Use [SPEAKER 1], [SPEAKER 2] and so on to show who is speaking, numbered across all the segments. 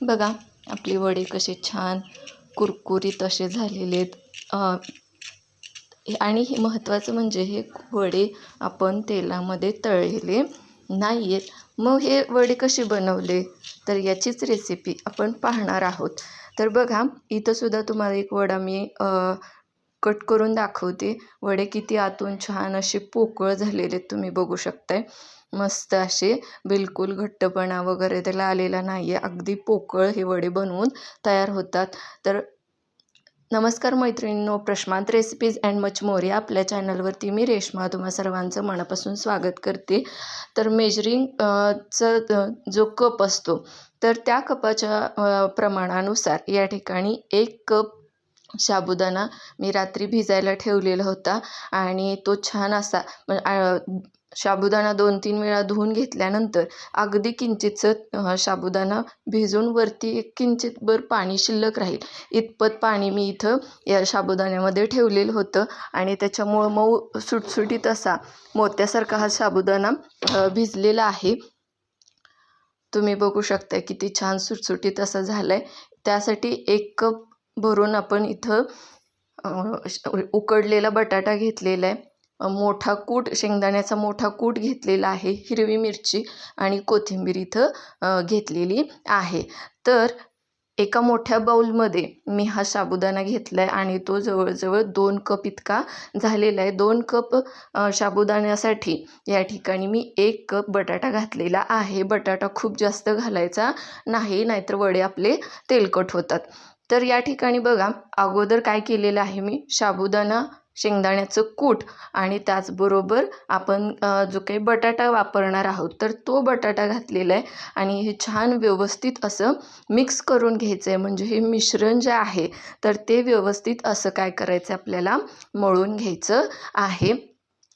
[SPEAKER 1] बघा आपली वडे कसे छान कुरकुरीत असे झालेले आहेत हे- आणि हे महत्त्वाचं म्हणजे हे वडे आपण तेलामध्ये तळलेले नाही आहेत मग हे वडे कसे बनवले? तर याचीच रेसिपी आपण पाहणार आहोत. तर बघा इथंसुद्धा तुम्हाला एक वडा मी कट करून दाखवते. वडे किती आतून छान असे पोकळ झालेले आहेत तुम्ही बघू शकताय. मस्त असे बिलकुल घट्टपणा वगैरे त्याला आलेला नाही आहे अगदी पोकळ हे वडे बनवून तयार होतात. तर नमस्कार मैत्रिणींनो प्रश्मांत रेसिपीज अँड मच मोर या आपल्या चॅनलवरती मी रेश्मा तुम्हा सर्वांचं मनापासून स्वागत करते. तर मेजरिंग चं जो कप असतो तर त्या कपाच्या प्रमाणानुसार या ठिकाणी एक कप साबुदाणा मी रात्री भिजायला ठेवलेला होता आणि तो छान असा साबुदाणा दोन तीन वेळा धुवून घेतल्यानंतर अगदी किंचितचं साबुदाणा भिजून वरती एक किंचितभर पाणी शिल्लक राहील. इतपत पाणी मी इथं या साबुदाण्यामध्ये ठेवलेलं होतं आणि त्याच्यामुळं मऊ सुटसुटीत असा मोत्यासारखा हा साबुदाणा भिजलेला आहे. तुम्ही बघू शकता किती छान सुटसुटीत असा झाला आहे त्यासाठी एक कप भरून आपण इथं श- उकडलेला बटाटा घेतलेला आहे मोठा कूट शेंगदाण्याचा मोठा कूट घेतलेला आहे हिरवी मिरची आणि कोथिंबीर इथं घेतलेली आहे. तर एका मोठ्या बाऊलमध्ये मी हा साबुदाणा घेतला आहे आणि तो जवळजवळ दोन कप इतका झालेला आहे. दोन कप साबुदाण्यासाठी या ठिकाणी मी एक कप बटाटा घातलेला आहे. बटाटा खूप जास्त घालायचा नाही नाहीतर वडे आपले तेलकट होतात. तर या ठिकाणी बघा अगोदर काय केलेलं आहे मी? साबुदाणा शेंगदाण्याचं कूट आणि त्याचबरोबर आपण जो काही बटाटा वापरणार आहोत तर तो बटाटा घातलेला आहे आणि हे छान व्यवस्थित असं मिक्स करून घ्यायचं आहे. म्हणजे हे मिश्रण जे आहे तर ते व्यवस्थित असं काय करायचं आहे आपल्याला? मळून घ्यायचं आहे.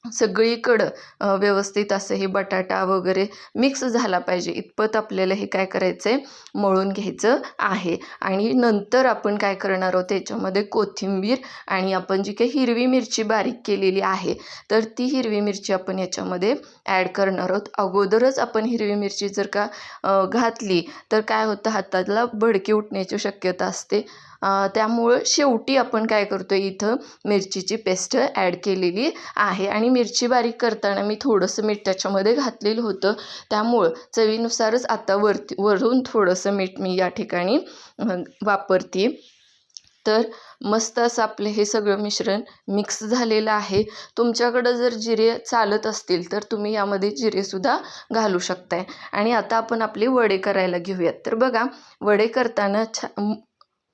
[SPEAKER 1] सगळीकडं व्यवस्थित असं हे बटाटा वगैरे मिक्स झाला पाहिजे. इतपत आपल्याला हे काय करायचं आहे मळून घ्यायचं आहे. आणि नंतर आपण काय करणार आहोत? त्याच्यामध्ये कोथिंबीर आणि आपण जी काही हिरवी मिरची बारीक केलेली आहे तर ती हिरवी मिरची आपण याच्यामध्ये ॲड करणार आहोत. अगोदरच आपण हिरवी मिरची जर का घातली तर काय होतं? हाताला भडकी उठण्याची शक्यता असते. त्यामुळं शेवटी आपण काय करतो आहे इथं मिरचीची पेस्ट ॲड केलेली आहे. आणि मिरची बारीक करताना मी थोडंसं मीठ त्याच्यामध्ये घातलेलं होतं. त्यामुळं चवीनुसारच आता वरती वरून थोडंसं मीठ मी या ठिकाणी वापरते तर मस्त असं आपलं हे सगळं मिश्रण मिक्स झालेलं आहे. तुमच्याकडं जर जिरे चालत असतील तर तुम्ही यामध्ये जिरेसुद्धा घालू शकताय. आणि आता आपण आपले वडे करायला घेऊयात. तर बघा वडे करताना छा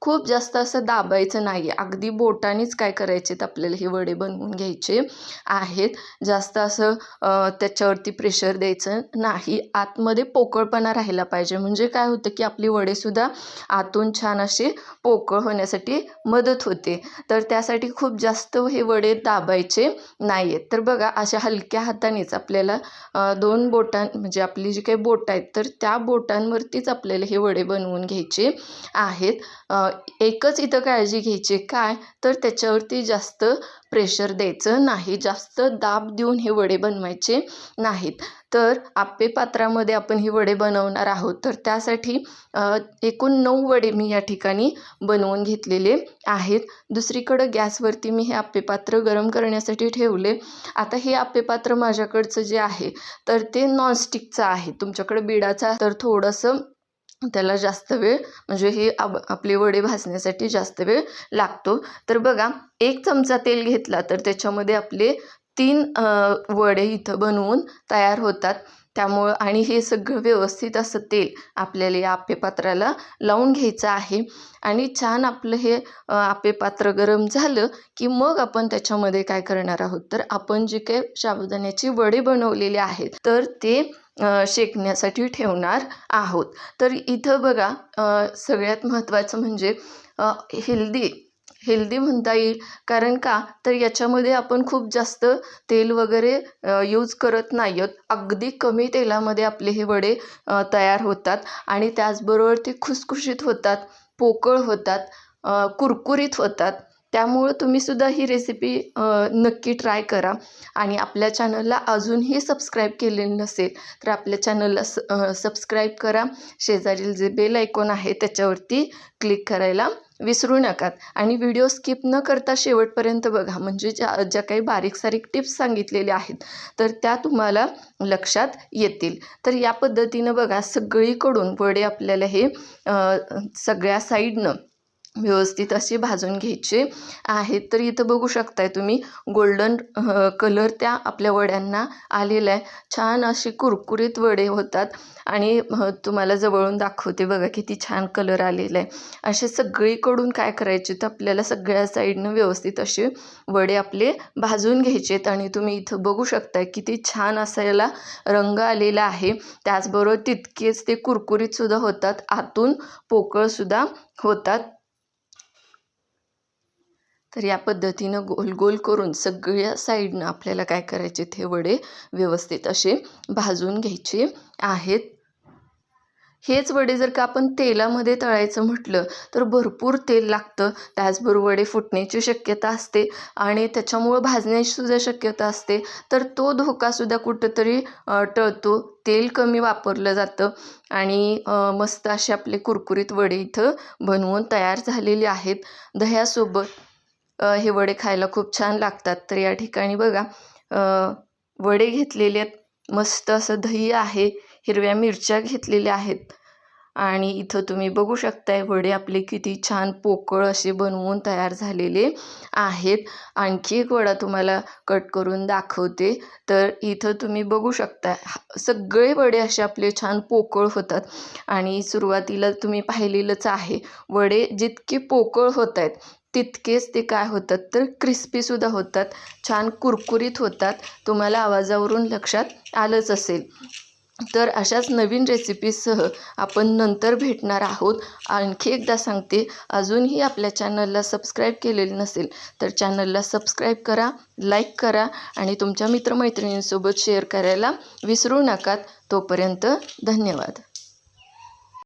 [SPEAKER 1] खूप जास्त असं दाबायचं नाही आहे अगदी बोटानेच काय करायचे आहेत आपल्याला हे वडे बनवून घ्यायचे आहेत. जास्त असं त्याच्यावरती प्रेशर द्यायचं नाही. आतमध्ये पोकळपणा राहिला पाहिजे. म्हणजे काय होतं की आपली वडेसुद्धा आतून छान असे पोकळ होण्यासाठी मदत होते. तर त्यासाठी खूप जास्त हे वडे दाबायचे नाही आहेत तर बघा अशा हलक्या हातानेच आपल्याला दोन बोटां म्हणजे आपली जी काही बोटं आहेत तर त्या बोटांवरतीच आपल्याला हे वडे बनवून घ्यायचे आहेत. एकच इथं काळजी घ्यायची काय? तर त्याच्यावरती जास्त प्रेशर द्यायचं नाही. जास्त दाब देऊन हे वडे बनवायचे नाहीत. तर आप्पे पात्रामध्ये आपण ही वडे बनवणार आहोत. तर त्यासाठी एकूण नऊ वडे मी या ठिकाणी बनवून घेतलेले आहेत. दुसरीकडं गॅसवरती मी हे आप्पे पात्र गरम करण्यासाठी ठेवले. आता हे आप्पे पात्र माझ्याकडचं जे आहे तर ते नॉनस्टिकचं आहे. तुमच्याकडे बिडाचं तर थोडंसं त्याला जास्त वेळ म्हणजे हे आब आपले वडे भाजण्यासाठी जास्त वेळ लागतो. तर बघा एक चमचा तेल घेतला तर त्याच्यामध्ये आपले तीन वडे इथं बनवून तयार होतात. त्यामुळं आणि हे सगळं व्यवस्थित असं तेल आपल्याला या आपेपात्राला लावून घ्यायचं आहे. आणि छान आपलं हे आपेपात्र गरम झालं की मग आपण त्याच्यामध्ये काय करणार आहोत? तर आपण जे काही साबुदाण्याची वडे बनवलेले आहेत तर ते शेकण्यासाठी ठेवणार आहोत. तर इथं बघा सगळ्यात महत्त्वाचं म्हणजे हेल्दी हेल्दी म्हणता येईल. कारण का? तर याच्यामध्ये आपण खूप जास्त तेल वगैरे यूज करत नाही आहोत अगदी कमी तेलामध्ये आपले हे वडे तयार होतात. आणि त्याचबरोबर ते खुसखुशीत होतात पोकळ होतात कुरकुरीत होतात. त्यामुळं तुम्हीसुद्धा ही रेसिपी नक्की ट्राय करा. आणि आपल्या चॅनलला अजूनही सबस्क्राईब केलेलं नसेल तर आपल्या चॅनलला स सबस्क्राईब करा. शेजारील जे बेल ऐकून आहे त्याच्यावरती क्लिक करायला विसरू नका. आणि व्हिडिओ स्किप न करता शेवटपर्यंत बघा. म्हणजे ज्या ज्या काही बारीक सारीक टिप्स सांगितलेल्या आहेत तर त्या तुम्हाला लक्षात येतील. तर या पद्धतीनं बघा सगळीकडून वडे आपल्याला हे सगळ्या साईडनं व्यवस्थित अशी भाजून घ्यायचे आहेत तर इथं बघू शकताय तुम्ही गोल्डन कलर त्या आपल्या वड्यांना आलेला आहे. छान असे कुरकुरीत वडे होतात. आणि तुम्हाला जवळून दाखवते बघा किती छान कलर आलेला आहे. असे सगळीकडून काय करायचे तर आपल्याला सगळ्या साईडनं व्यवस्थित असे वडे आपले भाजून घ्यायचे आहेत. आणि तुम्ही इथं बघू शकताय किती छान असा याला रंग आलेला आहे. त्याचबरोबर तितकेच ते कुरकुरीतसुद्धा होतात. आतून पोकळसुद्धा होतात. तर या पद्धतीनं गोल गोल करून सगळ्या साईडनं आपल्याला काय करायचे ते वडे व्यवस्थित असे भाजून घ्यायचे आहेत. हेच वडे जर का आपण तेलामध्ये तळायचं म्हटलं तर भरपूर तेल लागतं. त्याचबरोबर वडे फुटण्याची शक्यता असते आणि त्याच्यामुळं भाजण्याची सुद्धा शक्यता असते. तर तो धोकासुद्धा कुठंतरी टळतो. तेल कमी वापरलं जातं आणि मस्त असे आपले कुरकुरीत वडे इथं बनवून तयार झालेले आहेत. दह्यासोबत हे वडे खायला खूप छान लागतात. तर या ठिकाणी बघा वडे घेतलेले आहेत. मस्त असं दही आहे हिरव्या मिरच्या घेतलेल्या आहेत. आणि इथं तुम्ही बघू शकताय वडे आपले किती छान पोकळ असे बनवून तयार झालेले आहेत. आणखी एक वडा तुम्हाला कट करून दाखवते. तर इथं तुम्ही बघू शकता सगळे वडे असे आपले छान पोकळ होतात. आणि सुरुवातीला तुम्ही पाहिलेलंच आहे वडे जितके पोकळ होत आहेत तितकेच ते काय होतात तर क्रिस्पीसुद्धा होतात. छान कुरकुरीत होतात. तुम्हाला आवाजावरून लक्षात आलंच असेल. तर अशाच नवीन रेसिपीसह आपण नंतर भेटणार आहोत. आणखी एकदा सांगते अजूनही आपल्या चॅनलला सबस्क्राईब केलेलं नसेल तर चॅनलला सबस्क्राईब करा लाईक करा आणि तुमच्या मित्रमैत्रिणींसोबत शेअर करायला विसरू नका तोपर्यंत धन्यवाद.